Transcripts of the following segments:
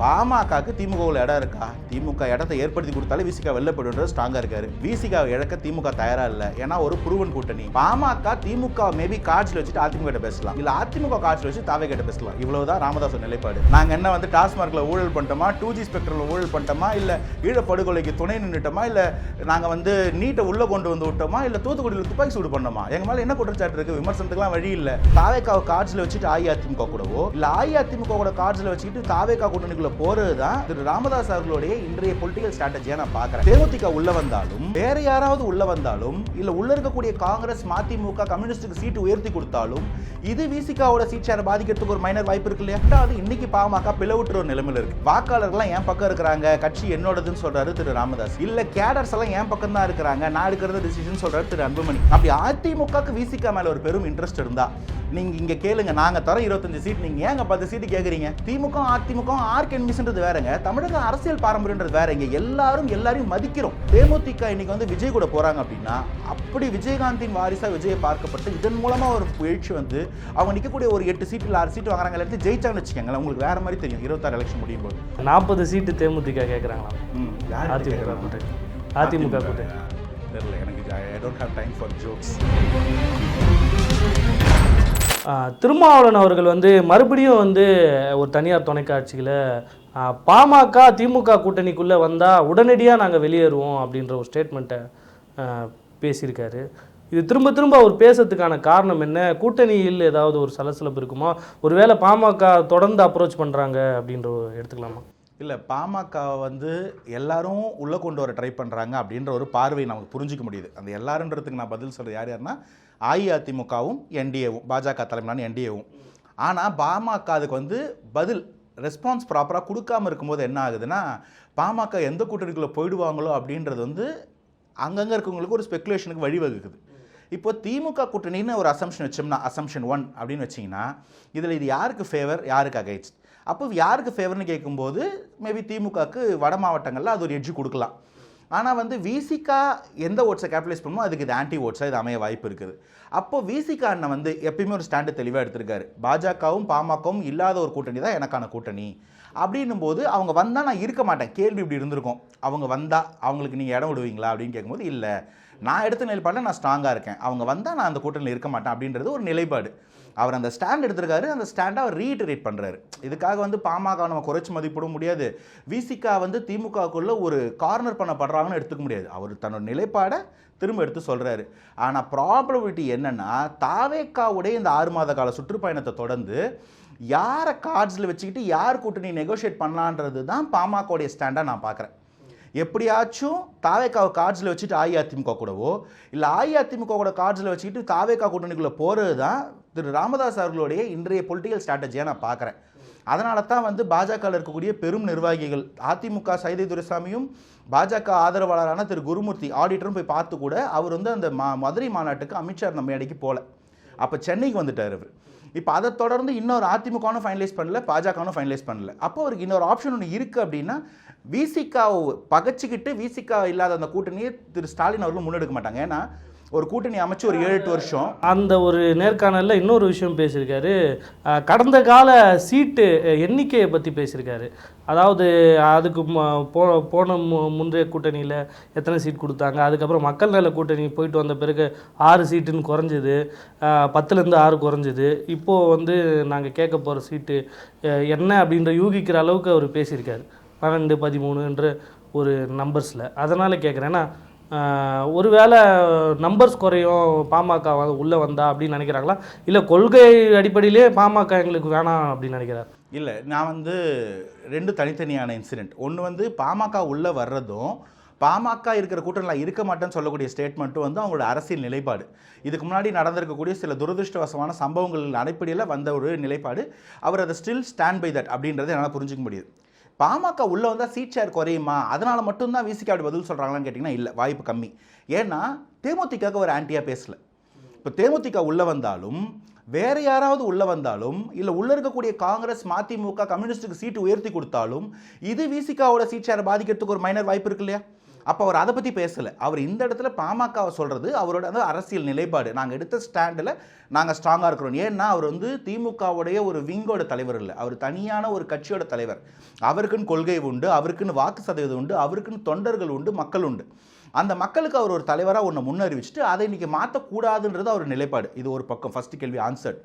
பாமகக்கு திமுகவில் இடம் இருக்கா? திமுக இடத்தை ஏற்படுத்தி கொடுத்தாலே விசிகா வெளில ஸ்ட்ராங்காக ஸ்ட்ராங்கா இருக்காரு. விசிகா இழக்க திமுக தயாரா இல்லை. ஏன்னா ஒரு புருவன் கூட்டணி. பாமக திமுக மேபி காட்சியில் வச்சுட்டு அதிமுக கிட்ட பேசலாம். இல்லை அதிமுக காட்சியில் வச்சு தாவே கிட்ட பேசலாம். இவ்வளவுதான் ராமதாஸ் நிலைப்பாடு. நாங்கள் என்ன வந்து டாஸ்மார்க்கில் ஊழல் பண்ணிட்டோமா? டூ ஜி ஸ்பெக்டரில் ஊழல் பண்ணிட்டோமா? இல்லை ஈழப்படுகொலைக்கு துணை நின்றுட்டோமா இல்லை நாங்கள் வந்து நீட்டை உள்ளே கொண்டு வந்து விட்டோமா? இல்லை தூத்துக்குடியில் துப்பாக்கி சூடு பண்ணோமா? எங்க மேலே என்ன குற்றச்சாட்டு இருக்கு? விமர்சனத்துக்குலாம் வழி இல்லை. தாவேக்காவை காட்சியில் வச்சுட்டு அஇஅதிமுக கூடவோ? இல்லை அஇஅதிமுக கூட காட்சியில் வச்சுக்கிட்டு தாவேக்கா கூட்டணிக்குள்ள போறது தான் திரு ராமதாஸ் அவர்களுடைய இன்றைய பொலிட்டிக்கல் ஸ்ட்ராட்டஜியா நான் பார்க்கறேன். தேமுதிக உள்ள வந்தாலும் வேற யாராவது உள்ள வந்தாலும் இல்ல உள்ள இருக்கக்கூடிய காங்கிரஸ் மதிமுக கம்யூனிஸ்டுக்கு சீட்டு உயர்த்தி கொடுத்தாலும் இது விசிகாவோட சீட் ஷேர் பாதிக்கிறதுக்கு ஒரு மைனர் வாய்ப்பு இருக்கு இல்லையா? அதாவது இன்னைக்கு பாமக பிளவுற்ற ஒரு நிலைமையில இருக்கு. வாக்காளர்கள்லாம் என் பக்கம் இருக்கிறாங்க கட்சி என்னோடதுன்னு சொல்றாரு திரு ராமதாஸ். இல்ல கேடர்ஸ் எல்லாம் என் பக்கம் தான் இருக்கிறாங்க நான் எடுக்கிறது டிசிஷன் சொல்றாரு திரு அன்புமணி. அப்படி அதிமுகக்கு விசிகா மேல ஒரு பெரும் இன்ட்ரெஸ்ட் இருந்தா நீங்க இங்க கேளுங்க. நாங்க தர இருபத்தஞ்சு சீட் நீங்க ஏங்க பத்து சீட்டு கேக்குறீங்க? திமுக அதிமுக ஆர்க் என்மிஷன்றது வேறங்க. தமிழக அரசியல் பாரம்பரியன்றது வேற இங்க எல்லாரும் எல்லாரையும் மதிக்கிறோம். தேமுதிக இன்னைக்கு வந்து விஜய் கூட போறாங்க அப்படின்னா அப்படி விஜயகாந்தின் வாரிசா விஜயை பார்க்கப்பட்டு இதன் மூலமா ஒரு எழுச்சி வந்து அவங்க நிக்கக்கூடிய ஒரு எட்டு சீட்டு ஆறு சீட்டு வாங்குறாங்க. எடுத்து ஜெயிச்சாங்கன்னு வச்சுக்கோங்களேன். உங்களுக்கு வேற மாதிரி தெரியும். இருபத்தாறு எலெக்ஷன் முடியும் போது. நாற்பது சீட்டு தேமுதிக கேட்குறாங்களா அதிமுக? கூட்டணி. அதிமுக கூட்டணி. தெரியல. எனக்கு I don't have time for jokes Thirumavalavan அவர்கள் வந்து மறுபடியும் வந்து ஒரு தனியார் தொலைக்காட்சியில் பாமக திமுக கூட்டணிக்குள்ளே வந்தால் உடனடியாக நாங்கள் வெளியேறுவோம் அப்படின்ற ஒரு ஸ்டேட்மெண்ட்டை பேசியிருக்காரு. இது திரும்ப திரும்ப அவர் பேசுறதுக்கான காரணம் என்ன? கூட்டணியில் ஏதாவது ஒரு சலசலப்பு இருக்குமா? ஒருவேளை பாமக தொடர்ந்து அப்ரோச் பண்ணுறாங்க அப்படின்ற ஒரு எடுத்துக்கலாமா? இல்லை பாமக வந்து எல்லாரும் உள்ளே கொண்டு வர ட்ரை பண்ணுறாங்க அப்படின்ற ஒரு பார்வை நமக்கு புரிஞ்சிக்க முடியுது. அந்த எல்லாருன்றதுக்கு நான் பதில் சொல்கிறது யார் யாருன்னா அஇஅதிமுகவும் என்டிஏவும் பாஜக தலைமையிலான என்டிஏவும். ஆனால் பாமக அதுக்கு வந்து பதில் ரெஸ்பான்ஸ் ப்ராப்பராக கொடுக்காம இருக்கும்போது என்ன ஆகுதுன்னா பாமக எந்த கூட்டணிக்குள்ளே போயிடுவாங்களோ அப்படின்றது வந்து அங்கங்கே இருக்கவங்களுக்கு ஒரு ஸ்பெகுலேஷனுக்கு வழிவகுக்குது. இப்போ திமுக கூட்டணின்னு ஒரு அசம்ஷன் வச்சோம்னா அசம்ஷன் ஒன் அப்படின்னு வச்சிங்கன்னா இதில் இது யாருக்கு ஃபேவர் யாருக்கு அகைன்ஸ்ட் அப்போ யாருக்கு ஃபேவர்னு கேட்கும்போது மேபி திமுகக்கு வட மாவட்டங்களில் அது ஒரு எட்ஜு கொடுக்கலாம். ஆனால் வந்து விசிகா எந்த ஓட்ஸை கேபிட்டலைஸ் பண்ணுமோ அதுக்கு இது ஆன்டி ஓட்ஸாக இது அமைய வாய்ப்பு இருக்குது. அப்போ விசிகா அண்ணன் வந்து எப்பயுமே ஒரு ஸ்டாண்டு தெளிவாக எடுத்திருக்காரு. பாஜகவும் பாமகவும் இல்லாத ஒரு கூட்டணி தான் எனக்கான கூட்டணி. அப்படின்னும் போது அவங்க வந்தால் நான் இருக்க மாட்டேன். கேள்வி இப்படி இருந்திருக்கும். அவங்க வந்தால் அவங்களுக்கு நீங்கள் இடம் விடுவீங்களா அப்படின்னு கேட்கும்போது இல்லை. நான் எடுத்த நிலைப்பாடில் நான் ஸ்ட்ராங்காக இருக்கேன். அவங்க வந்தால் நான் அந்த கூட்டணியில் இருக்க மாட்டேன் அப்படின்றது ஒரு நிலைப்பாடு. அவர் அந்த ஸ்டாண்ட் எடுத்திருக்காரு அந்த ஸ்டாண்டை அவர் ரீட்டரேட் பண்ணுறாரு இதுக்காக வந்து பாமக நம்ம குறைச்சி மதிப்பிட முடியாது. விசிகா வந்து திமுகக்குள்ளே ஒரு கார்னர் பண்ணப்படுறாங்கன்னு எடுத்துக்க முடியாது. அவர் தன்னோட நிலைப்பாடை திரும்ப எடுத்து சொல்கிறாரு ஆனால் ப்ராபபிலிட்டி என்னென்னா தாவேக்காவுடைய இந்த ஆறு மாத கால சுற்றுப்பயணத்தை தொடர்ந்து யாரை கார்ட்ஸில் வச்சுக்கிட்டு யார் கூட்டணி நெகோஷியேட் பண்ணலான்றது தான் பாமகவுடைய ஸ்டாண்டாக நான் பார்க்குறேன். எப்படியாச்சும் தாவேக்காவை கார்ட்ஸில் வச்சுட்டு அஇஅதிமுக கூடவோ இல்லை அஇஅதிமுக கூட கார்ட்ஸில் வச்சுக்கிட்டு தாவேக்கா கூட்டணிக்குள்ளே போகிறது தான் திரு ராமதாஸ் அவர்களுடைய இன்றைய பொலிட்டிக்கல் ஸ்ட்ராட்டஜியாக நான் பார்க்குறேன். அதனால தான் வந்து பாஜகவில் இருக்கக்கூடிய பெரும் நிர்வாகிகள் அதிமுக சைதை துரைசாமியும் பாஜக ஆதரவாளரான திரு குருமூர்த்தி ஆடிட்டரும் போய் பார்த்து கூட அவர் வந்து அந்த மா மதுரை மாநாட்டுக்கு அமித்ஷா நம்ம இடைக்கு போகல. அப்போ சென்னைக்கு வந்துட்டார் அவர். இப்போ அதை தொடர்ந்து இன்னொரு அதிமுகனும் ஃபைனலைஸ் பண்ணல பாஜகனும் ஃபைனலைஸ் பண்ணல. அப்போ அவருக்கு இன்னொரு ஆப்ஷன் ஒன்று இருக்குது அப்படின்னா விசிகாவை பகச்சிக்கிட்டு விசிகா இல்லாத அந்த கூட்டணியை திரு ஸ்டாலின் அவர்களும் முன்னெடுக்க மாட்டாங்க. ஏன்னா ஒரு கூட்டணி அமைச்சு ஒரு ஏழு எட்டு வருஷம். அந்த ஒரு நேர்காணலில் இன்னொரு விஷயம் பேசியிருக்காரு. கடந்த கால சீட்டு எண்ணிக்கையை பற்றி பேசியிருக்காரு. அதாவது அதுக்கு போ போன மு- முந்தைய கூட்டணியில் எத்தனை சீட் கொடுத்தாங்க அதுக்கப்புறம் மக்கள் நல கூட்டணி போயிட்டு வந்த பிறகு ஆறு சீட்டுன்னு குறைஞ்சிது. பத்துலேருந்து ஆறு குறைஞ்சிது. இப்போது வந்து நாங்கள் கேட்க போகிற சீட்டு என்ன அப்படின்ற யூகிக்கிற அளவுக்கு அவர் பேசியிருக்காரு. பன்னெண்டு பதிமூணுன்ற ஒரு நம்பர்ஸில் அதனால் கேட்குறேன் ஏன்னா ஆஹ் ஒருவேளை நம்பர்ஸ் குறையும் பாமக உள்ளே வந்தா அப்படின்னு நினைக்கிறாங்களா? இல்லை கொள்கை அடிப்படையிலே பாமக எங்களுக்கு வேணாம் அப்படின்னு நினைக்கிறார்? இல்லை நான் வந்து ரெண்டு தனித்தனியான இன்சிடெண்ட் ஒன்று வந்து பாமக உள்ளே வர்றதும் பாமக இருக்கிற கூட்டணியில் இருக்க மாட்டேன்னு சொல்லக்கூடிய ஸ்டேட்மெண்ட்டும் வந்து அவங்களோட அரசியல் நிலைப்பாடு. இதுக்கு முன்னாடி நடந்திருக்கக்கூடிய சில துரதிருஷ்டவசமான சம்பவங்கள் அடிப்படையில் வந்த ஒரு நிலைப்பாடு. அவர் அதை ஸ்டில் ஸ்டாண்ட் பை தட் அப்படின்றத என்னால் புரிஞ்சுக்க முடியுது. பாமக உள்ளே வந்தால் சீட் ஷேர் குறையுமா? அதனால் மட்டும்தான் விசிக்கு அப்படி பதில் சொல்கிறாங்களான்னு கேட்டிங்கன்னா இல்லை வாய்ப்பு கம்மி. ஏன்னா தேமுதிகக்கு ஒரு ஆன்ட்டியாக பேசலை. இப்போ தேமுதிக உள்ளே வந்தாலும் வேறு யாராவது உள்ளே வந்தாலும் இல்லை உள்ளே இருக்கக்கூடிய காங்கிரஸ் மதிமுக கம்யூனிஸ்டுக்கு சீட்டு உயர்த்தி கொடுத்தாலும் இது விசிகாவோட சீட் ஷேரை பாதிக்கிறதுக்கு ஒரு மைனர் வாய்ப்பு இருக்கு இல்லையா? அப்போ அவர் அதை பற்றி பேசலை. அவர் இந்த இடத்துல பாமகவை சொல்கிறது அவரோட அந்த அரசியல் நிலைப்பாடு. நாங்கள் எடுத்த ஸ்டாண்டில் நாங்கள் ஸ்ட்ராங்காக இருக்கிறோம். ஏன்னா அவர் வந்து திமுகவுடைய ஒரு விங்கோட தலைவர் இல்லை. அவர் தனியான ஒரு கட்சியோட தலைவர். அவருக்குன்னு கொள்கை உண்டு அவருக்குன்னு வாக்கு சதவீதம் உண்டு அவருக்குன்னு தொண்டர்கள் உண்டு மக்கள் உண்டு. அந்த மக்களுக்கு அவர் ஒரு தலைவராக ஒன்று முன்னறிவிச்சுட்டு அதை இன்றைக்கி மாற்றக்கூடாதுன்றது அவர் நிலைப்பாடு. இது ஒரு பக்கம். ஃபர்ஸ்ட் கேள்வி ஆன்சர்ட்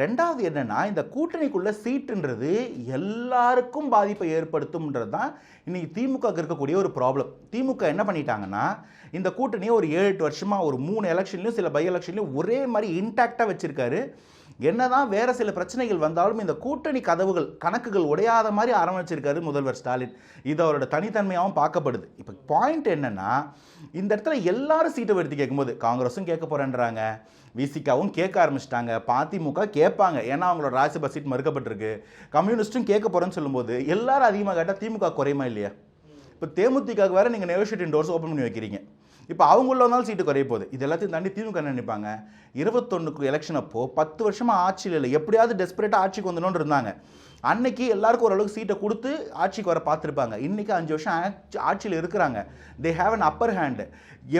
ரெண்டாவது என்னென்னா இந்த கூட்டணிக்குள்ள சீட்டுன்றது எல்லாருக்கும் பாதிப்பை ஏற்படுத்தும்ன்றது தான் இன்னைக்கு திமுக இருக்கக்கூடிய ஒரு ப்ராப்ளம் திமுக என்ன பண்ணிட்டாங்கன்னா இந்த கூட்டணியை ஒரு ஏழு எட்டு வருஷமாக ஒரு மூணு எலெக்ஷன்லையும் சில பை எலெக்ஷன்லையும் ஒரே மாதிரி இன்டாக்டாக வச்சுருக்காரு. என்னதான் வேற சில பிரச்சனைகள் வந்தாலும் இந்த கூட்டணி கதவுகள் கணக்குகள் உடையாத மாதிரி ஆரம்பிச்சிருக்காரு முதல்வர் ஸ்டாலின். இது அவரோட தனித்தன்மையாகவும் பார்க்கப்படுது. இப்போ பாயிண்ட் என்னன்னா இந்த இடத்துல எல்லாரும் சீட்டை எடுத்து கேட்கும்போது காங்கிரஸும் கேட்க போறேன்றாங்க. விசிகாவும் கேட்க ஆரம்பிச்சிட்டாங்க. பாதிமுக கேட்பாங்க. ஏன்னா அவங்களோட ராஜ்யசபா சீட் மறுக்கப்பட்டிருக்கு. கம்யூனிஸ்ட்டும் கேட்க போகிறேன்னு சொல்லும்போது எல்லாரும் அதிகமாக கேட்டால் திமுக குறையுமா இல்லையா? இப்போ தேமுதிகாவுக்கு வேறு நீங்கள் நெகோஷியேட்டிங் டோர்ஸ் ஓப்பன் பண்ணி வைக்கிறீங்க. இப்போ அவங்கள வந்தாலும் சீட்டு குறைய போகுது. இது எல்லாத்தையும் தாண்டி திமுக என்ன நினைப்பாங்க? இருபத்தொன்னுக்கு எலெக்ஷன் அப்போது பத்து வருஷமாக ஆட்சியில் இல்லை. எப்படியாவது டெஸ்பரேட்டாக ஆட்சிக்கு வந்துடணும்னு இருந்தாங்க. அன்னைக்கு எல்லாருக்கும் ஓரளவுக்கு சீட்டை கொடுத்து ஆட்சிக்கு வர பார்த்துருப்பாங்க. இன்னைக்கு அஞ்சு வருஷம் ஆட்சி ஆட்சியில் இருக்கிறாங்க. They have an upper hand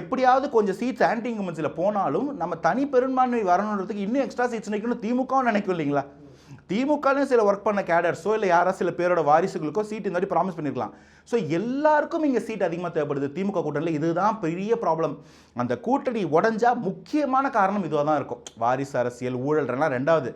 எப்படியாவது கொஞ்சம் சீட்ஸ் ஆன்டி இன்கம்பன்சியில் போனாலும் நம்ம தனி பெரும்பான்மை வரணுன்றதுக்கு இன்னும் எக்ஸ்ட்ரா சீட்ஸ் நிற்கணும் திமுகவும் நினைக்கும் இல்லைங்களா? திமுகலையும் சில ஒர்க் பண்ண கேடர்ஸோ இல்லை யாரோ சில பேரோட வாரிசுகளுக்கோ சீட் இந்த மாதிரி ப்ராமிஸ் பண்ணிருக்கலாம். ஸோ எல்லாருக்கும் இங்கே சீட் அதிகமாக தேவைப்படுது. திமுக கூட்டணியில் இதுதான் பெரிய ப்ராப்ளம் அந்த கூட்டணி உடஞ்சா முக்கியமான காரணம் இதுவாக தான் இருக்கும். வாரிசு அரசியல் ஊழல்ன்றலாம் ரெண்டாவது.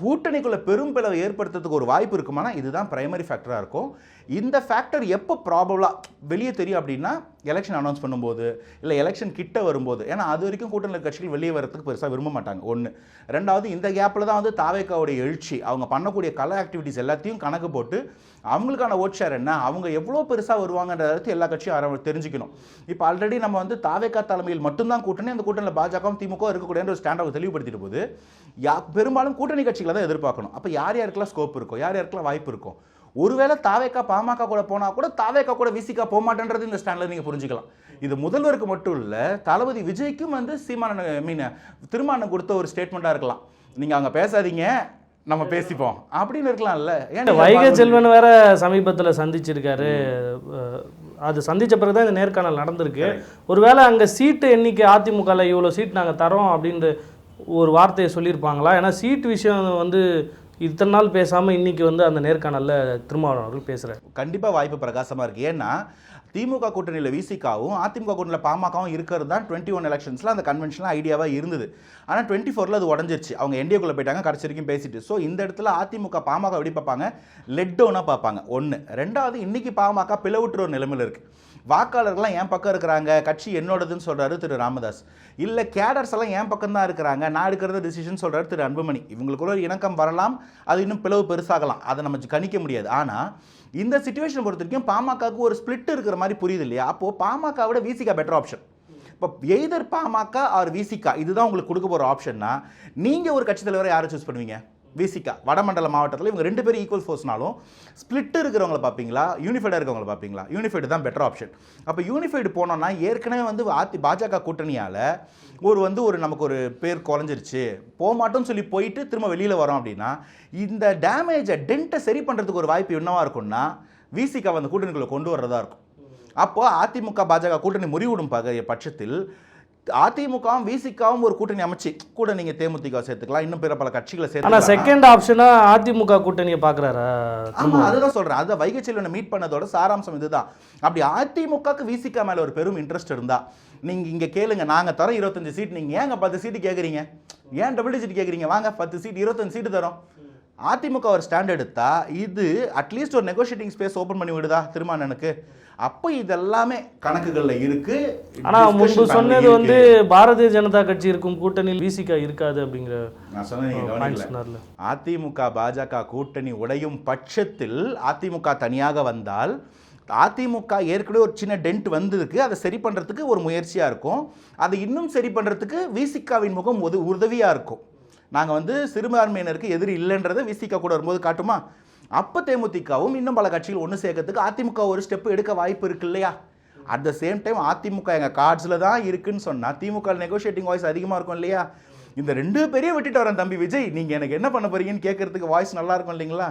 கூட்டணிக்குள்ள பெரும் பிளவை ஏற்படுத்துறதுக்கு ஒரு வாய்ப்பு இருக்குமானா இதுதான் பிரைமரி ஃபேக்டராக இருக்கும். இந்த ஃபேக்டர் எப்போ ப்ராபலாக வெளியே தெரியும் அப்படின்னா எலெக்ஷன் அனௌன்ஸ் பண்ணும்போது இல்லை எலெக்ஷன் கிட்ட வரும்போது ஏன்னா அது வரைக்கும் கூட்டணி கட்சிகள் வெளியே வரதுக்கு பெருசாக விரும்ப மாட்டாங்க. ஒன்று ரெண்டாவது இந்த கேப்பில் தான் வந்து தாவேக்காவுடைய எழுச்சி அவங்க பண்ணக்கூடிய கலர் ஆக்டிவிட்டிஸ் எல்லாத்தையும் கணக்கு போட்டு அவங்களுக்கான ஓட் ஷேர் என்ன அவங்க எவ்வளோ பெருசாக வருவாங்கன்றத எல்லா கட்சியும் அற- தெரிஞ்சுக்கணும். இப்போ ஆல்ரெடி நம்ம வந்து தாவேக்கா தலைமையில் மட்டும்தான் கூட்டணி அந்த கூட்டணியில் பாஜகவும் திமுக இருக்கக்கூடிய ஒரு ஸ்டாண்ட் தெளிவுபடுத்திட்டு போது யா பெரும்பாலும் கூட்டணி கட்சிகளை தான் எதிர்பார்க்கணும். அப்போ யார் யாருக்கெல்லாம் ஸ்கோப் இருக்கும் யார் யாருக்கெல்லாம் வாய்ப்பு இருக்கும் ஒருவேளை தாவேக்கா பாமக கூட போனா கூட தாவேக்கா கூட விசிகா போக மாட்டேன்றது இந்த ஸ்டாண்ட்ல நீங்க புரிஞ்சுக்கலாம். இது முதல்வருக்கு மட்டும் இல்ல தளபதி விஜய்க்கும் வந்து சீமான மீன் திருமானம் கொடுத்த ஒரு ஸ்டேட்மெண்டா இருக்கலாம். நீங்க அங்க பேசாதீங்க நம்ம பேசிப்போம். அப்படின்னு இருக்கலாம்ல. ஏன் நீங்க வைகை? செல்வன் வேற சமீபத்தில் சந்திச்சிருக்காரு. அது சந்திச்ச பிறகு தான் இந்த நேர்காணல் நடந்திருக்கு. ஒருவேளை அங்கே சீட்டு எண்ணிக்கை அதிமுகவில் இவ்வளோ சீட் நாங்கள் தரோம் அப்படின்ற ஒரு வார்த்தையை சொல்லியிருப்பாங்களா? ஏன்னா சீட் விஷயம் வந்து இத்தனை நாள் பேசாமல் இன்றைக்கி வந்து அந்த நேர்காணலில் திருமாவளவன் அவர்கள் பேசுகிறார் கண்டிப்பாக வாய்ப்பு பிரகாசமாக இருக்குது ஏன்னா திமுக கூட்டணியில் விசிகாவும் அதிமுக கூட்டணியில் பாமகவும் இருக்கிறது தான் டுவெண்ட்டி ஒன் எலெக்ஷன்ஸில் அந்த கன்வென்ஷனில் ஐடியாவாக இருந்தது. ஆனால் டுவெண்ட்டி ஃபோரில் அது உடஞ்சிருச்சு. அவங்க என்டிஏக்குள்ளே போயிட்டாங்க கடைசி வரைக்கும் பேசிட்டு. ஸோ இந்த இடத்துல அதிமுக பாமக எப்படி பார்ப்பாங்க லெட் டவுனாக பார்ப்பாங்க. ஒன்று ரெண்டாவது இன்றைக்கி பாமக பிளவுற்ற ஒரு நிலைமையில் இருக்குது வாக்காளர்கள்லாம் என் பக்கம் இருக்கிறாங்க கட்சி என்னோடதுன்னு சொல்கிறாரு திரு ராமதாஸ். இல்லை கேடர்ஸ் எல்லாம் என் பக்கம் தான் இருக்கிறாங்க நான் எடுக்கிறத டிசிஷன் சொல்கிறாரு திரு அன்புமணி. இவங்களுக்குள்ள ஒரு இணக்கம் வரலாம் அது இன்னும் பிளவு பெருசாகலாம். அதை நம்ம கணிக்க முடியாது. ஆனால் இந்த சுச்சுவேஷன் பொறுத்த வரைக்கும் பாமகவுக்கு ஒரு ஸ்பிளிட் இருக்கிற மாதிரி புரியுது இல்லையா? அப்போது பாமக விட விசிகா பெட்டர் ஆப்ஷன் இப்போ எய்தர் பாமக ஆர் விசிகா இதுதான் உங்களுக்கு கொடுக்க போகிற ஆப்ஷன்னா நீங்கள் ஒரு கட்சி தலைவரை யாரை சூஸ் பண்ணுவீங்க? விசிகா வடமண்டல மாவட்டத்தில் இவங்க ரெண்டு பேரும் ஈக்குவல் ஃபோர்ஸ்னாலும் ஸ்பிளிட் இருக்கிறவங்கள பார்ப்பீங்களா யூனிஃபைடாக இருக்கவங்கள பார்ப்பீங்களா யூனிஃபைடு தான் பெட்டர் ஆப்ஷன் அப்போ யூனிஃபைடு போனோம்னா ஏற்கனவே வந்து அதி பாஜக கூட்டணியால் ஒரு வந்து ஒரு நமக்கு ஒரு பேர் குறைஞ்சிருச்சு. போக மாட்டோம்னு சொல்லி போயிட்டு திரும்ப வெளியில் வரோம் அப்படின்னா இந்த டேமேஜை டென்ட்டை சரி பண்ணுறதுக்கு ஒரு வாய்ப்பு என்னவாக இருக்கும்னா விசிகா வந்து கூட்டணிக்குள்ளே கொண்டு வர்றதா இருக்கும். அப்போது அதிமுக பாஜக கூட்டணி முறிவிடும் பக பட்சத்தில் அதிமுகவும் விசிகாவும் ஒரு கூட்டணி அமைச்சு கூட நீங்க தேமுதிக சேர்த்துக்கலாம் இன்னும் பிற பல கட்சிகளை ஆனால் சேர்த்துக்கலாம் செகண்ட் ஆப்ஷனாக அதிமுக கூட்டணியை பார்க்குறாரா? ஆமா அதுதான் சொல்றேன். அதை வைகை செல்வனை மீட் பண்ணதோட சாராம்சம் இதுதான். அப்படி அதிமுகக்கு விசிகா மேல ஒரு பெரும் இன்ட்ரெஸ்ட் இருந்தா நீங்க இங்க கேளுங்க நாங்க தரோம் இருபத்தஞ்சு சீட் நீங்க ஏங்க பத்து சீட்டு கேக்குறீங்க? ஏன் டபுள் டிஜிட் கேக்குறீங்க? வாங்க பத்து சீட் இருபத்தஞ்சு சீட்டு தரோம். அதிமுக ஒரு ஸ்டாண்ட் எடுத்தா இது அட்லீஸ்ட் ஒரு நெகோஷியேட்டிங் ஸ்பேஸ் ஓபன் பண்ணி விடுதா திருமானனுக்கு? அப்போ இதெல்லாமே கணக்குகள்ல இருக்கு. ஆனால் முன்பு சொன்னது. வந்து பாரதிய ஜனதா கட்சி இருக்கும் கூட்டணியில் விசிகா இருக்காது அப்படிங்கிற நான் சொன்னார்ல. அதிமுக பாஜக கூட்டணி உடையும் பட்சத்தில் அதிமுக தனியாக வந்தால் அதிமுக ஏற்கனவே ஒரு சின்ன டென்ட் வந்திருக்கு. அதை சரி பண்ணுறதுக்கு ஒரு முயற்சியாக இருக்கும். அதை இன்னும் சரி பண்ணுறதுக்கு விசிகாவின் முகம் உத உதவியாக இருக்கும். நாங்கள் வந்து சிறுபான்மையினருக்கு எதிரி இல்லைன்றதை விசிகா கூட வரும்போது காட்டுமா? அப்போ தேமுதிகவும் இன்னும் பல கட்சிகள் ஒன்று சேர்க்கறதுக்கு அதிமுக ஒரு ஸ்டெப் எடுக்க வாய்ப்பு இருக்கு இல்லையா? At the same time AIADMK எங்கள் கார்ட்ஸில் தான் இருக்குன்னு சொன்னால் திமுக நெகோஷியேட்டிங் வாய்ஸ் அதிகமாக இருக்கும் இல்லையா? இந்த ரெண்டு பேரையும் விட்டுட்டு வரேன் தம்பி விஜய். நீங்க எனக்கு என்ன பண்ண போறீங்கன்னு கேட்கறதுக்கு வாய்ஸ் நல்லா இருக்கும் இல்லைங்களா?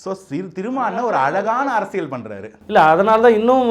ஸோ சிறு திருமான ஒரு அழகான அரசியல் பண்றாரு. இல்லை அதனால தான் இன்னும்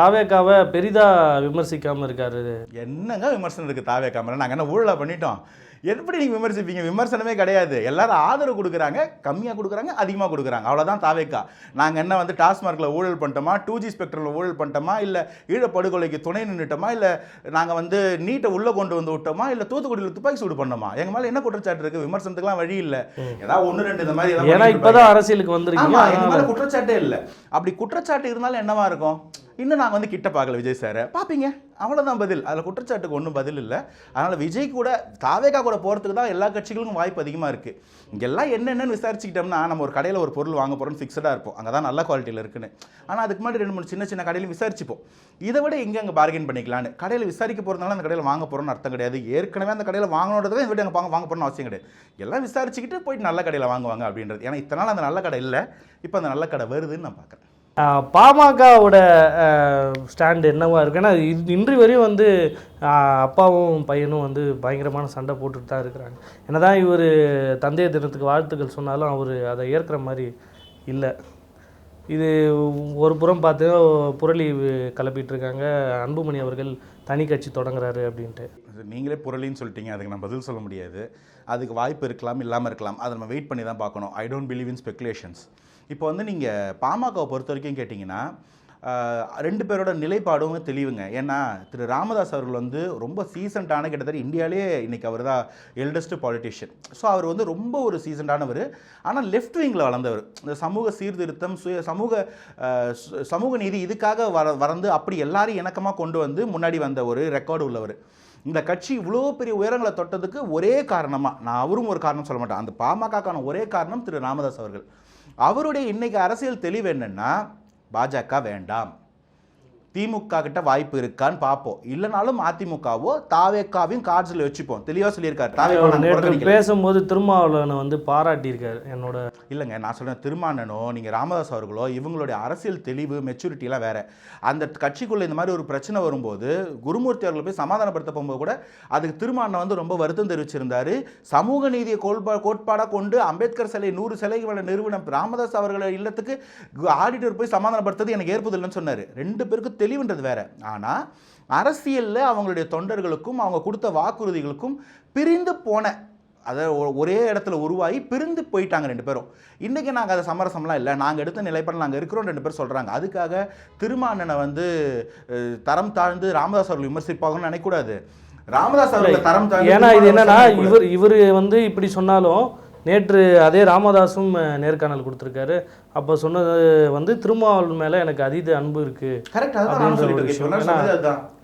தாவேக்காவை பெரிதாக விமர்சிக்காமல் இருக்காரு. என்னங்க விமர்சனம் இருக்கு தாவே காமரா நாங்க என்ன ஊழலா பண்ணிட்டோம்? எப்படி நீங்க விமர்சிப்பீங்க? விமர்சனமே கிடையாது. எல்லாரும் ஆதரவு கொடுக்குறாங்க கம்மியா கொடுக்குறாங்க அதிகமா கொடுக்குறாங்க. அவ்வளவுதான் தாவேக்கா. நாங்க என்ன வந்து டாஸ்மார்க்ல ஊழல் பண்ணிட்டோமா? டூ ஜி ஸ்பெக்ட்ரம்ல ஊழல் பண்ணிட்டோமா? இல்ல ஈழ படுகொலைக்கு துணை நின்றுட்டோமா இல்ல நாங்க வந்து நீட்டை உள்ள கொண்டு வந்து விட்டோமா? இல்ல தூத்துக்குடியில் துப்பாக்கி சூடு பண்ணோமா? எங்க மேல என்ன குற்றச்சாட்டு இருக்கு? விமர்சனத்துக்குலாம் வழி இல்ல. ஏதாவது ஒண்ணு ரெண்டு இந்த மாதிரி ஏன்னா பண்ணிட்டு இப்பதான் அரசியலுக்கு வந்திருக்கீங்க. ஆமா எங்க அதனால- மேல குற்றச்சாட்டே இல்ல. அப்படி குற்றச்சாட்டு இருந்தாலும் என்னவா இருக்கும்? இன்னும் நாங்கள் வந்து கிட்ட பார்க்கல விஜய் சாரை. பார்ப்பீங்க. அவ்வளோதான் பதில். அதில் குற்றச்சாட்டுக்கு ஒன்றும் பதில் இல்லை. அதனால் விஜய் கூட தாவேகா கூட போகிறதுக்கு தான் எல்லா கட்சிகளுக்கும் வாய்ப்பு அதிகமாக இருக்குது இங்கெல்லாம் என்னென்னு விசாரிச்சுக்கிட்டோம்னா நம்ம ஒரு கடையில் ஒரு பொருள் வாங்க போகிறோம்னு ஃபிக்ஸடாக இருப்போம். அங்கதான் நல்ல குவாலிட்டியில் இருக்குன்னு. ஆனால் அதுக்கு முன்னாடி ரெண்டு மூணு சின்ன சின்ன கடையில் விசாரிச்சுப்போம். இதை விட எங்கே அங்கே பார்கெயின் பண்ணிக்கலாம்னு? கடையில் விசாரிக்க போகிறதுனால அந்த கடையில் வாங்க போகிறோம்னு அர்த்தம் கிடையாது. ஏற்கனவே அந்த கடையில் வாங்கணுன்றதை இந்த வீட்டு அங்க வாங்க வாங்க அவசியம் கிடையாது. எல்லாம் விசாரிச்சுக்கிட்டு போயிட்டு நல்ல கடையில் வாங்குவாங்க அப்படின்றது. ஏன்னா இத்தனை நாள் அந்த நல்ல கடை இல்லை. இப்போ அந்த நல்ல கடை வருதுன்னு நான் பார்க்குறேன். பாமகவோட ஸ்டாண்டு என்னவா இருக்கு ஏன்னா இன்று வரையும் வந்து அப்பாவும் பையனும் வந்து பயங்கரமான சண்டை போட்டுட்டு தான் இருக்கிறாங்க. என்னதான் இவர் தந்தைய தினத்துக்கு வாழ்த்துக்கள் சொன்னாலும் அவர் அதை ஏற்கிற மாதிரி இல்லை. இது ஒரு புறம் பார்த்து புரளி கிளப்பிட்டு இருக்காங்க. அன்புமணி அவர்கள் தனி கட்சி தொடங்குறாரு அப்படின்ட்டு. நீங்களே புரளின்னு சொல்லிட்டீங்க. அதுக்கு நான் பதில் சொல்ல முடியாது. அதுக்கு வாய்ப்பு இருக்கலாம் இல்லாமல் இருக்கலாம். அதை நம்ம வெயிட் பண்ணி தான் பார்க்கணும். I don't believe in speculations இப்போ வந்து நீங்கள் பாமகவை பொறுத்த வரைக்கும் கேட்டிங்கன்னா ரெண்டு பேரோட நிலைப்பாடும் தெளிவுங்க. ஏன்னா திரு ராமதாஸ் அவர்கள் வந்து ரொம்ப சீசண்டான கிட்டத்தட்ட இந்தியாவிலே இன்றைக்கி அவர் தான் எல்டஸ்ட் பாலிட்டிஷியன் ஸோ அவர் வந்து ரொம்ப ஒரு சீசண்டானவர் ஆனால் லெஃப்ட் விங்கில் வளர்ந்தவர். இந்த சமூக சீர்திருத்தம் சுய சமூக சு- சமூக நீதி இதுக்காக வர வளர்ந்து அப்படி எல்லாரையும் இணக்கமாக கொண்டு வந்து முன்னாடி வந்த ஒரு ரெக்கார்டு உள்ளவர். இந்த கட்சி இவ்வளோ பெரிய உயரங்களை தொட்டதுக்கு ஒரே காரணமாக நான் அவரும் ஒரு காரணம் சொல்ல மாட்டேன். அந்த பாமகக்கான ஒரே காரணம் திரு ராமதாஸ் அவர்கள். அவருடைய இன்னைக்கு அரசியல் தெளிவு என்னன்னா பாஜக வேண்டாம். திமுக கிட்ட வாய்ப்பு இருக்கான்னு பார்ப்போம். இல்லைனாலும் அதிமுகவோ தாவேக்காவையும் கார்ட்ஸில் வச்சுப்போம். தெளிவாக சொல்லியிருக்காரு. பேசும்போது திருமாவளவனை வந்து பாராட்டியிருக்காரு என்னோட இல்லைங்க நான் சொல்றேன் திருமானனோ நீங்கள் ராமதாஸ் அவர்களோ இவங்களுடைய அரசியல் தெளிவு மெச்சூரிட்டிலாம் வேற. அந்த கட்சிக்குள்ள இந்த மாதிரி ஒரு பிரச்சனை வரும்போது குருமூர்த்தி அவர்களை போய் சமாதானப்படுத்த போகும்போது கூட அதுக்கு திருமானன் வந்து ரொம்ப வருத்தம் தெரிவிச்சிருந்தாரு. சமூக நீதியை கோட்பா கோட்பாடாக கொண்டு அம்பேத்கர் சிலை நூறு சிலைகளை நிறுவனம் ராமதாஸ் அவர்கள் இல்லத்துக்கு ஆடிட்டர் போய் சமாதானப்படுத்துறது எனக்கு ஏற்பதில்லைன்னு சொன்னார். ரெண்டு பேருக்கும் தெளிவுன்றது வேற. ஆனால் அரசியலில் அவங்களுடைய தொண்டர்களுக்கும் அவங்க கொடுத்த வாக்குறுதிகளுக்கும் பிரிந்து போன அதை ஒரே இடத்துல உருவாகி பிரிந்து போயிட்டாங்க ரெண்டு பேரும். இன்றைக்கி நாங்கள் அதை சமரசம்லாம் இல்லை. நாங்கள் எடுத்த நிலைப்பாடு நாங்கள் இருக்கிறோம் ரெண்டு பேர் சொல்கிறாங்க அதுக்காக திருமானனை வந்து தரம் தாழ்ந்து ராமதாஸ் அவர்கள் விமர்சிப்பாங்கன்னு நினைக்கக்கூடாது ராமதாஸ் அவர்கள் தரம் ஏன்னா இது என்னன்னா. இவர் இவர் வந்து இப்படி சொன்னாலும் நேற்று அதே ராமதாஸும் நேர்காணல் கொடுத்துருக்காரு. அப்போ சொன்னது வந்து திருமாவளவன் மேலே எனக்கு அதீத அன்பு இருக்கு கரெக்ட் அதுதான் நானும் அப்படின்ற ஒரு. விஷயம்.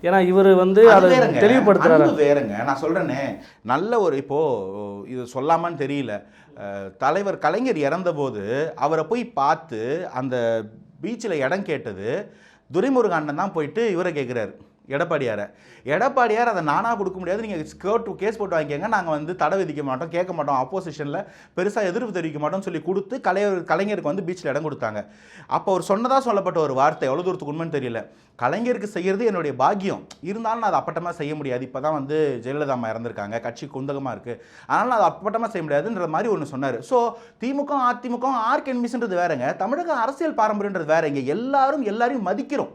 ஏன்னா இவர் வந்து அது. தெளிவுபடுத்துறாரு. வேறங்க. நான் சொல்றேனே. நல்ல ஒரு இப்போ இது சொல்லாமான்னு தெரியல. தலைவர் கலைஞர் இறந்தபோது அவரை போய் பார்த்து அந்த பீச்சில் இடம் கேட்டது துரைமுருகன் அண்ணன் தான் போயிட்டு இவரை கேட்குறாரு எடப்பாடியாரை. எடப்பாடியார் அதை நானாக கொடுக்க முடியாது. நீங்கள் ஸ்கர்ட் கேஸ் போட்டு வாங்கிக்கங்க. நாங்கள் வந்து தடை விதிக்க மாட்டோம் கேட்க மாட்டோம் அப்போசிஷனில் பெருசாக எதிர்ப்பு தெரிவிக்க மாட்டோம்னு சொல்லி கொடுத்து கலைஞர் கலைஞருக்கு வந்து பீச்சில் இடம் கொடுத்தாங்க. அப்போ அவர் சொன்னதாக சொல்லப்பட்ட ஒரு வார்த்தை எவ்வளோ தூரத்துக்கு உண்மைன்னு தெரியல. கலைஞருக்கு செய்கிறது என்னுடைய பாக்கியம். இருந்தாலும் நான் அதை அப்பட்டமாக செய்ய முடியாது. இப்போ தான் வந்து ஜெயலலிதா அம்மா இறந்துருக்காங்க. கட்சி குந்தகமாக இருக்குது அதனால் நான் அதை அப்பட்டமாக செய்ய முடியாதுன்ற மாதிரி ஒன்று சொன்னார். ஸோ திமுக அதிமுக ஆர்க் என்மிஸ்ன்றது வேறங்க. தமிழக அரசியல் பாரம்பரியன்றது வேற இங்கே எல்லாரும் எல்லாரையும் மதிக்கிறோம்.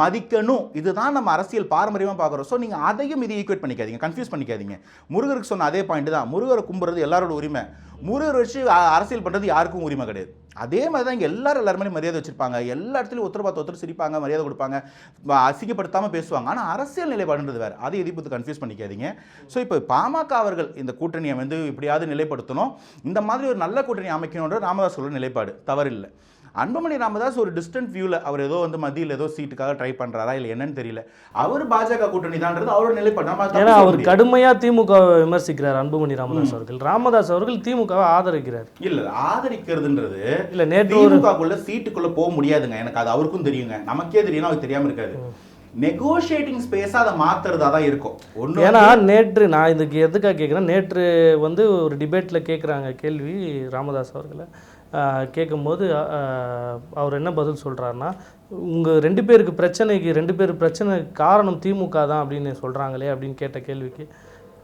மதிக்கணும். இதுதான் நம்ம அரசியல் பாரம்பரியமாக பார்க்குறோம். ஸோ நீங்கள் அதையும் இது ஈக்குவேட் பண்ணிக்காதீங்க. கன்ஃபியூஸ் பண்ணிக்காதீங்க. முருகருக்கு சொன்ன அதே பாயிண்ட் தான். முருகரை கும்புறது எல்லாரோட உரிமை. முருகர் வச்சு அரசியல் பண்ணுறது யாருக்கும் உரிமை கிடையாது. அதே மாதிரி தான் இங்கே எல்லாரும் எல்லாருமே மரியாதை வச்சிருப்பாங்க. எல்லா இடத்துலையும் ஒருத்தர் பார்த்து ஒருத்தர் சிரிப்பாங்க மரியாதை கொடுப்பாங்க. அசிங்கப்படுத்தாமல் பேசுவாங்க. ஆனால் அரசியல் நிலைப்பாடுன்றது வேறு. அதை எதிர்ப்பு கன்ஃபியூஸ் பண்ணிக்காதீங்க. ஸோ இப்போ பாமக அவர்கள் இந்த கூட்டணியை வந்து இப்படியாவது நிலைப்படுத்தணும். இந்த மாதிரி ஒரு நல்ல கூட்டணி அமைக்கணுன்ற ராமதாஸ் சொல்கிற நிலைப்பாடு. தவறில்லை. அன்புமணி ராமதாஸ் ஒரு டிஸ்டன்ட் வியூவில் அவர் ஏதோ வந்து மத்தியில் ஏதோ சீட்டுக்காக ட்ரை பண்ணுறாரா இல்லை என்னன்னு தெரியல. அவர் பாஜக கூட்டணி தான்ன்றது அவரோட நிலைப்பாடு. ஏன்னா அவர் முடியாது. கடுமையா திமுகவை விமர்சிக்கிறார் அன்புமணி ராமதாஸ் அவர்கள். ராமதாஸ் அவர்கள் திமுகவை ஆதரிக்கிறார். இல்ல ஆதரிக்கிறதுன்றது இல்ல நேற்று திமுகக்குள்ள சீட்டுக்குள்ள போக முடியாதுங்க. எனக்கு அது அவருக்கும் தெரியுங்க. நமக்கே தெரியும் அவருக்கு தெரியாம இருக்காது நெகோஷியேட்டிங் ஸ்பேஸா அதை மாத்துறதா தான் இருக்கும். ஒண்ணு ஏன்னா நேற்று நான் இதுக்கு எதுக்காக கேட்குறேன் நேற்று வந்து ஒரு டிபேட்டில் கேட்குறாங்க கேள்வி ராமதாஸ் அவர்களை. கேட்கும்போது அவர் என்ன பதில் சொல்கிறாருன்னா உங்கள் ரெண்டு பேருக்கு பிரச்சனைக்கு ரெண்டு பேர் பிரச்சனை காரணம் திமுக தான் அப்படின்னு சொல்கிறாங்களே அப்படின்னு கேட்ட கேள்விக்கு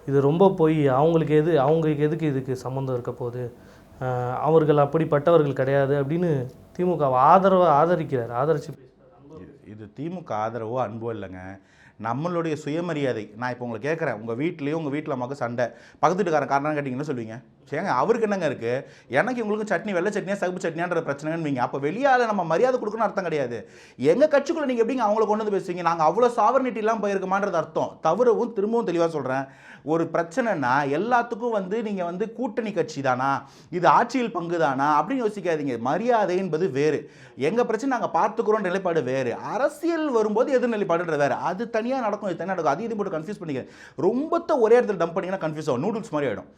இது ரொம்ப போய். அவங்களுக்கு எது அவங்களுக்கு எதுக்கு இதுக்கு சம்மந்தம் இருக்க போகுது? அவர்கள் அப்படிப்பட்டவர்கள் கிடையாது அப்படின்னு திமுக ஆதரவை ஆதரிக்கிறார் ஆதரிச்சு இது திமுக ஆதரவோ அன்போ இல்லைங்க. நம்மளுடைய சுயமரியாதை நான் இப்போ உங்களை கேட்குறேன் உங்கள் வீட்லேயும் உங்கள் வீட்டில் அம்மாவுக்கு சண்டை. பக்கத்து வீட்டுக்காரன் காரணம் கேட்டிங்கன்னா சொல்லுவீங்க? சரிங்க அவருக்கு என்னங்க இருக்குது எனக்கு உங்களுக்கு சட்னி வெள்ளை சட்னியா சகுப்பு சட்னியான்ற பிரச்சனைன்னு அப்போ வெளியால் நம்ம மரியாதை கொடுக்கணும்னு அர்த்தம் கிடையாது. எங்கள் கட்சிக்குள்ளே நீங்கள் எப்படிங்க அவங்கள கொண்டு வந்து பேசுவீங்க நாங்கள் அவ்வளோ சாவர்னிட்டிலாம் போயிருக்கமான்றது அர்த்தம். தவறவும் திரும்பவும் தெளிவாக சொல்கிறேன் ஒரு பிரச்சனைனா எல்லாத்துக்கும் வந்து நீங்கள் வந்து கூட்டணி கட்சி தானா? இது ஆட்சியில் பங்கு தானா? அப்படின்னு யோசிக்காதீங்க. மரியாதை என்பது வேறு. எங்கள் பிரச்சனை நாங்கள் பார்த்துக்கிறோம் நிலைப்பாடு வேறு. அரசியல் வரும்போது எது நிலைப்பாடுன்ற வேறு. அது தனியாக நடக்கும் இது தனியாக நடக்கும். அது இது போட்டு கன்ஃபியூஸ் பண்ணிக்க. ரொம்ப ஒரே இடத்துல டம்ப் பண்ணிங்கன்னா கன்ஃபியூஸ் ஆகும். நூடுல்ஸ் மாதிரி ஆகிடும்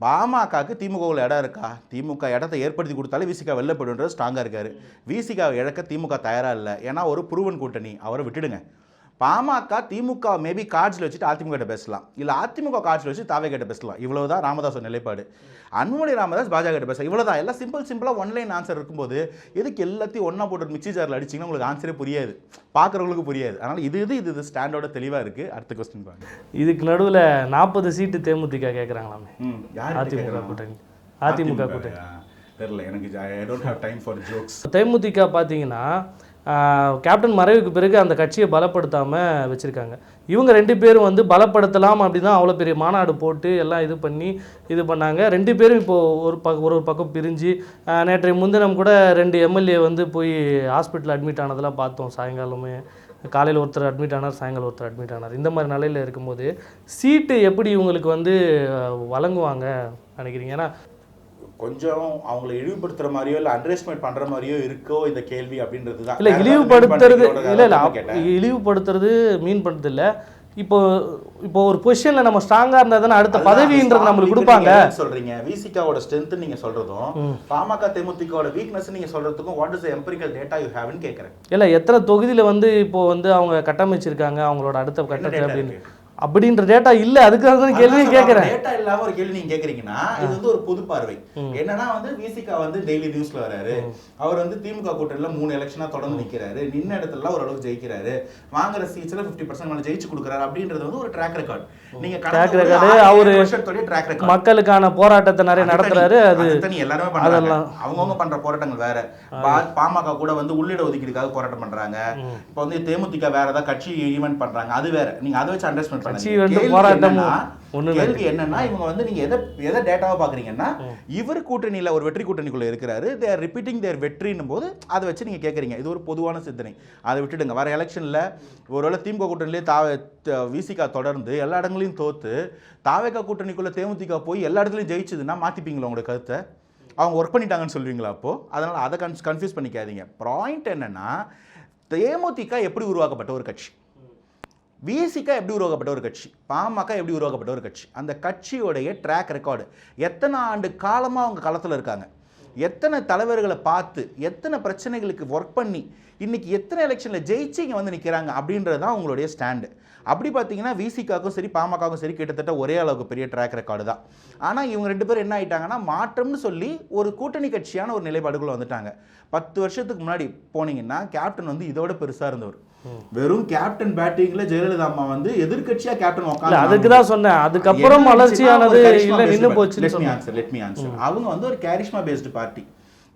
பாமகக்கு திமுகவில் இடம் இருக்கா? திமுக இடத்தை ஏற்படுத்தி கொடுத்தாலே விசிகா வெளில போய்டுன்றது ஸ்ட்ராங்காக இருக்காரு. விசிகாவை இழக்க திமுக தயாராக இல்லை. ஏன்னா ஒரு புருவன் கூட்டணி. அவரை விட்டுடுங்க. பாமக திமுக மேபி கார்ட்ஸில் வச்சுட்டு அதிமுக கிட்ட பேசலாம். இல்லை அதிமுக கார்ட்ஸில் வச்சு தாவே கிட்ட பேசலாம். இவ்வளவுதான் ராமதாஸ் நிலைப்பாடு. அன்புமணி ராமதாஸ் பாஜக கிட்ட பேசலாம். இவ்வளவுதான். எல்லாம் சிம்பிள் சிம்பிளாக ஒன்லைன் ஆன்சர் இருக்கும்போது எதுக்கு எல்லாத்தையும் ஒன்றா போட்டு மிக்சி ஜாரில் அடிச்சிங்கன்னா உங்களுக்கு ஆன்சரே புரியாது. பார்க்குறவங்களுக்கு புரியாது. அதனால் இது இது இது ஸ்டாண்டோட தெளிவாக இருக்குது அடுத்த கொஸ்டின் பாருங்க. இதுக்கு நடுவில் நாற்பது சீட்டு தேமுதிக கேட்குறாங்க ம். யார் அதிமுக கூட்டணி. அதிமுக கூட்டணி. தெரியல. எனக்கு I don't have time for jokes தேமுதிக பார்த்தீங்கன்னா கேப்டன் மறைவுக்கு பிறகு அந்த கட்சியை பலப்படுத்தாமல் வச்சுருக்காங்க. இவங்க ரெண்டு பேரும் வந்து பலப்படுத்தலாம் அப்படி தான் அவ்வளோ பெரிய மாநாடு போட்டு எல்லாம் இது பண்ணி இது பண்ணாங்க. ரெண்டு பேரும் இப்போது ஒரு பக்கம் ஒரு ஒரு பக்கம் பிரிஞ்சு நேற்றைய முன்தினம் கூட ரெண்டு எம்எல்ஏ வந்து போய் ஹாஸ்பிட்டல் அட்மிட் ஆனதெல்லாம் பார்த்தோம். சாயங்காலமே காலையில் ஒருத்தர் அட்மிட் ஆனார் சாயங்காலம் ஒருத்தர் அட்மிட் ஆனார். இந்த மாதிரி நிலையில் இருக்கும்போது சீட்டு எப்படி இவங்களுக்கு வந்து வழங்குவாங்க நினைக்கிறீங்க? ஏன்னா கொஞ்சம் அவங்கள இழிவுபடுத்துற மாதிரியோ இல்லை அண்டர்எஸ்டிமேட் பண்ற மாதிரியோ இருக்கோ இந்த கேள்வி அப்படின்றது தான் இல்லை இழிவுபடுத்துறது இல்லை இல்லை இழிவுபடுத்துறது மீன் பண்ணுறது இல்லை இப்போ இப்போ ஒரு பொசிஷனில் நம்ம ஸ்ட்ராங்காக இருந்தால் தானே அடுத்த பதவின்றது நம்மளுக்கு கொடுப்பாங்க. சொல்றீங்க? விசிகாவோட ஸ்ட்ரென்த் நீங்க சொல்றதும் பாமக தேமுதிகவோட வீக்னஸ் நீங்க சொல்றதுக்கும் what is empirical data you ஹேவ்னு கேட்கறேன் இல்லை எத்தனை தொகுதியில் வந்து இப்போ வந்து அவங்க கட்டமைச்சிருக்காங்க அவங்களோட அடுத்த கட்டத்தை அப்படின்னு? அப்படின்ற டேட்டா இல்லை அதுக்காக தான் கேள்வி கேட்குறேன் டேட்டா இல்லாம ஒரு கேள்வி நீங்க கேக்குறீங்கன்னா இது வந்து ஒரு பொது பார்வை. என்னன்னா வந்து விசிகா வந்து டெய்லி நியூஸ்ல வராரு. அவர் வந்து திமுக கூட்டணியில மூணு எலெக்ஷனா தொடர்ந்து நிக்கிறாரு. நின்ன இடத்துல ஓரளவுக்கு ஜெயிக்கிறாரு. வாங்குற சீட்ஸ்ல 50% பர்சன்ட் மேல ஜெயிச்சு கொடுக்குறாரு அப்படின்றது வந்து ஒரு ட்ராக் ரெக்கார்ட் நீங்க அவரு ட்ராக் ரெக்கார்ட் மக்களுக்கான போராட்டத்தை நிறைய நடத்துறாரு அது தனி எல்லாருமே பண்றாங்க. அவங்கவங்க பண்ற போராட்டங்கள் வேற. பாமக கூட வந்து உள்ளிட ஒதுக்கீடுக்காக போராட்டம் பண்றாங்க. இப்போ வந்து தேமுதிக வேற ஏதாவது கட்சி ஈவென்ட் பண்றாங்க. அது வேற. நீங்க அதை வச்சு அண்டர்ஸ்டாண்ட் பண்ணுங்க event, கேள்வி என்னன்னா, இவங்க வந்து நீங்க எதை எதை டேட்டாவை பாக்குறீங்கன்னா இவர் கூட்டணியில ஒரு வெற்றி கூட்டணிக்குள்ள இருக்கிறாரு. தேர் ரிப்பீட்டிங் தேர் வெற்றின்னும் போது அதை வச்சு நீங்க கேக்குறீங்க இது ஒரு பொதுவான சிந்தனை. அதை விட்டுடுங்க. வர எலெக்ஷன்ல ஒருவேளை திமுக கூட்டணியிலே தா விசிகா தொடர்ந்து எல்லா இடங்களையும் தோத்து தாவேகா கூட்டணிக்குள்ள தேமுதிக போய் எல்லா இடத்துலையும் ஜெயிச்சதுன்னா மாத்திப்பீங்களா உங்களோட கருத்தை? அவங்க ஒர்க் பண்ணிட்டாங்கன்னு சொல்லுவீங்களா அப்போ? அதனால அதை கன்ஸ் கன்ஃபியூஸ் பண்ணிக்காதீங்க. பாயிண்ட் என்னன்னா தேமுதிக எப்படி உருவாக்கப்பட்ட ஒரு கட்சி? விசிகா எப்படி உருவாக்கப்பட்ட ஒரு கட்சி? பாமக எப்படி உருவாக்கப்பட்ட ஒரு கட்சி? அந்த கட்சியோடைய ட்ராக் ரெக்கார்டு எத்தனை ஆண்டு காலமாக அவங்க களத்தில் இருக்காங்க? எத்தனை தலைவர்களை பார்த்து எத்தனை பிரச்சனைகளுக்கு ஒர்க் பண்ணி இன்றைக்கி எத்தனை எலெக்ஷனில் ஜெயிச்சு இங்கே வந்து நிற்கிறாங்க அப்படின்றது தான் அவங்களுடைய ஸ்டாண்டு அப்படி பார்த்தீங்கன்னா விசிகாக்கும் சரி பாமகவுக்கும் சரி கிட்டத்தட்ட ஒரே அளவுக்கு பெரிய ட்ராக் ரெக்கார்டு தான். ஆனால் இவங்க ரெண்டு பேரும் என்ன ஆகிட்டாங்கன்னா மாற்றம்னு சொல்லி ஒரு கூட்டணி கட்சியான ஒரு நிலைப்பாடுகள் வந்துட்டாங்க. பத்து வருஷத்துக்கு முன்னாடி போனீங்கன்னா கேப்டன் வந்து இதோட பெருசாக இருந்தவர். வெறும் கேப்டன் பேட்டிங்ல ஜெயலலிதா அம்மா வந்து எதிர்க்கட்சியா கேப்டன் உட்காந்து அதுக்கு தான் சொன்னேன். அதுக்கப்புறம் வளர்ச்சியானது இல்லை நின்று போச்சுன்னு let me answer let me. Answer அவங்க வந்து ஒரு கேரிஷ்மா பேஸ்டு பார்ட்டி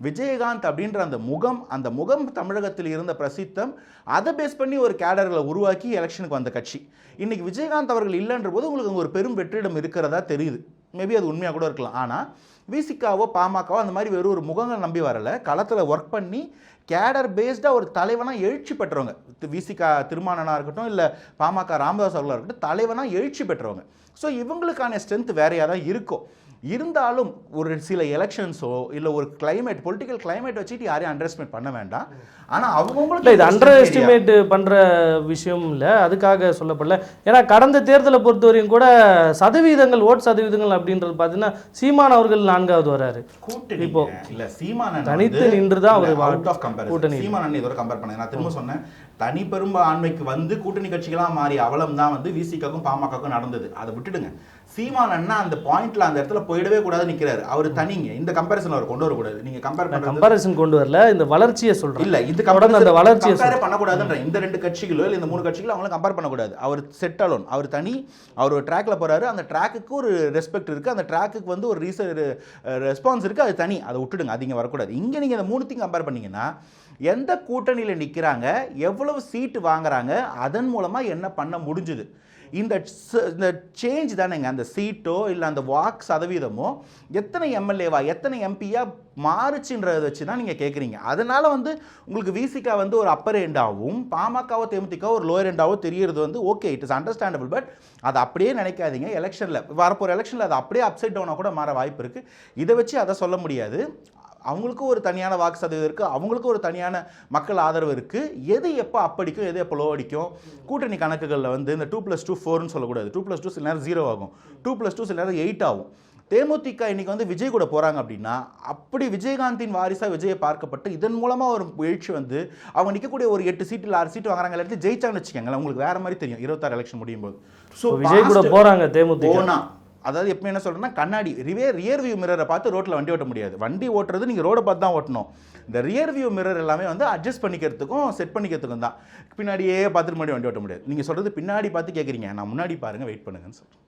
விஜயகாந்த் அப்படின்ற அந்த முகம் அந்த முகம் தமிழகத்தில் இருந்த பிரசித்தம் அதை பேஸ் பண்ணி ஒரு கேடர்களை உருவாக்கி எலெக்ஷனுக்கு வந்த கட்சி. இன்னைக்கு விஜயகாந்த் அவர்கள் இல்லைன்ற போது உங்களுக்கு அங்க ஒரு பெரும் வெற்றிடம் இருக்கிறதா தெரியுது. மேபி அது உண்மையாக கூட இருக்கலாம். ஆனால் விசிகாவோ பாமகவோ அந்த மாதிரி வெறும் ஒரு முகங்கள் நம்பி வரல. களத்தில் ஒர்க் பண்ணி கேடர் பேஸ்டாக ஒரு தலைவனாக எழுச்சி பெற்றவங்க. விசிகா திருமானனாக இருக்கட்டும் இல்லை பாமக ராமதாஸ் அவர்களாக இருக்கட்டும் தலைவனாக எழுச்சி பெற்றவங்க. ஸோ இவங்களுக்கான ஸ்ட்ரென்த் வேறையாக தான் இருக்கும் இருந்தாலும் ஒரு சில எலெக்ஷன்ஸோ இல்லை ஒரு கிளைமேட் பொலிட்டிக்கல் கிளைமேட் வச்சுட்டு யாரையும் அண்டர்எஸ்டிமேட் பண்ண வேண்டாம். ஆனால் இல்லை இது அண்டர் எஸ்டிமேட் பண்ணுற விஷயம் இல்லை. அதுக்காக சொல்லப்படல. ஏன்னா கடந்த தேர்தலை பொறுத்தவரையும் கூட சதவீதங்கள் ஓட் சதவீதங்கள் அப்படின்றது பார்த்தீங்கன்னா சீமான் அவர்கள் நான்காவது வராரு. கூட்டணி இப்போ இல்ல சீமானன் தனித்து நின்றுதான் அவர் வா- அவுட் ஆஃப் கம்பேரிசன் கூட்டணி. சீமானன் இதோட கம்பேர் பண்ணுங்க நான் திரும்ப சொன்னேன். தனி பெரும்ப ஆண்மைக்கு வந்து கூட்டணி கட்சிகளா மாறி அவலம் தான் வந்து விசிகாக்கும் பாமகக்கும் நடந்தது. அதை விட்டுடுங்க. சீமான் அண்ணா அந்த பாயிண்ட்ல அந்த இடத்துல போயிடவே கூடாது நிக்கிறாரு. அவர் தனிங்க. இந்த கம்பேரிசன் அவர் கொண்டு வரக்கூடாது. நீங்க கம்பேர் பண்றது கம்பாரிசன் கொண்டு வரல இந்த வளர்ச்சியை சொல்றேன். இல்ல இது தொடர்ந்து அந்த வளர்ச்சியை கம்பேர் பண்ணக்கூடாதுன்ற இந்த ரெண்டு கட்சிகளோ இல்ல இந்த மூணு கட்சிகளோ அவங்கள கம்பேர் பண்ணக்கூடாது. அவர் செட் அலோன் அவர் தனி. அவர் ஒரு ட்ராக்ல போறாரு. அந்த ட்ராக்குக்கு ஒரு ரெஸ்பெக்ட் இருக்கு. அந்த ட்ராக்குக்கு வந்து ஒரு ரீச ரெஸ்பான்ஸ் இருக்கு. அது தனி. அதை விட்டுடுங்க. அது இங்க வரக்கூடாது. இங்க நீங்க இந்த மூணுத்தையும் கம்பேர் பண்ணீங்கன்னா எந்த கூட்டணியில நிக்கிறாங்க எவ்வளவு சீட்டு வாங்குறாங்க அதன் மூலமா என்ன பண்ண முடிஞ்சுது? இந்த இந்த சேஞ்ச் தானேங்க. அந்த சீட்டோ இல்லை அந்த வாக் சதவீதமோ எத்தனை எம்எல்ஏவா எத்தனை எம்பியாக மாறுச்சுன்றதை வச்சு தான் நீங்கள் கேட்குறீங்க அதனால் வந்து உங்களுக்கு விசிகா வந்து ஒரு அப்பர் எண்டாகவும் பாமகவோ தேமுதிக ஒரு லோயர் எண்டாவோ தெரியறது வந்து okay it is understandable but அதை அப்படியே நினைக்காதீங்க. எலெக்ஷனில் வரப்போகிற எலெக்ஷனில் அது அப்படியே அப்சைட் டவுனாக கூட மாற வாய்ப்பு இருக்குது இதை வச்சு அதை சொல்ல முடியாது. அவங்களுக்கும் ஒரு தனியான வாக்கு சதவீதம் இருக்குது அவங்களுக்கும் ஒரு தனியான மக்கள் ஆதரவு இருக்குது எது எப்போ அப்படிக்கும் எது எப்போ லோ அடிக்கும் கூட்டணி கணக்குகளில் வந்து இந்த டூ ப்ளஸ் டூ ஃபோர்னு சொல்லக்கூடாது. டூ ப்ளஸ் டூ சில நேரம் ஜீரோ ஆகும். டூ ப்ளஸ் டூ சில நேரம் எயிட் ஆகும். தேமுதிக இன்னைக்கு வந்து விஜய் கூட போறாங்க அப்படின்னா அப்படி விஜயகாந்தின் வாரிசா விஜயை பார்க்கப்பட்டு இதன் மூலமா ஒரு எழுச்சி வந்து அவங்க நிற்கக்கூடிய ஒரு எட்டு சீட்டு இல்லை ஆறு சீட்டு வாங்குறாங்க எல்லாத்தையும் ஜெயிச்சாங்கன்னு வச்சுக்கோங்களேன் உங்களுக்கு வேற மாதிரி தெரியும் இருபத்தாறு எலெக்ஷன் முடியும் போது ஸோ விஜய் கூட போறாங்க தேமுதிக. அதாவது எப்போ என்ன சொல்கிறேன்னா கண்ணாடி ரிவே ரியர் வியூ மிரரை பார்த்து ரோட்டில் வண்டி ஓட்ட முடியாது. வண்டி ஓட்டுறது நீங்கள் ரோடை பார்த்து தான் ஓட்டணும். இந்த ரியர் வியூ மிரர் எல்லாமே வந்து அட்ஜஸ்ட் பண்ணிக்கிறதுக்கும் செட் பண்ணிக்கிறதுக்கும் தான். பின்னாடியே பார்த்துட்டு முன்னாடி வண்டி ஓட்ட முடியாது. நீங்கள் சொல்கிறது பின்னாடி பார்த்து கேட்குறீங்க நான் முன்னாடி பாருங்கள் வெயிட் பண்ணுங்கன்னு சொல்கிறேன்